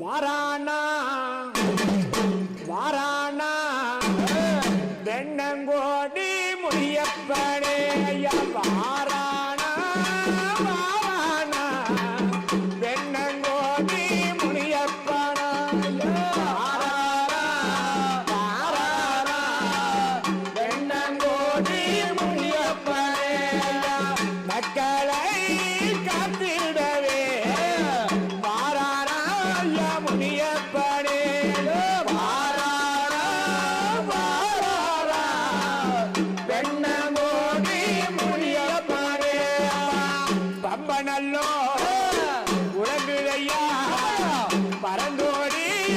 வாரானா வாரானா வெண்ணங்கோடி முடியப்படே ஐயா வாரானா வாரானா வெண்ணங்கோடி முடியப்படா வாரானா வாரானா வெண்ணங்கோடி முடிய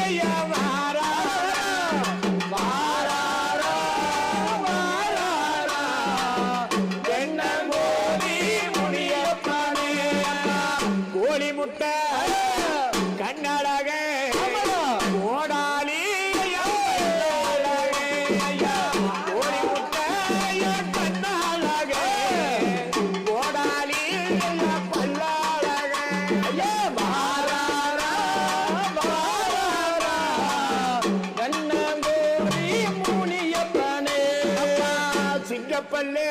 ஐயா வாரா. வாராரா வாராரா. வெண்ணமோடி முனியப்படே கோழி முட்டை கண்ணழக. ஓடாலி ஐயா, பள்ளப்பள்ளே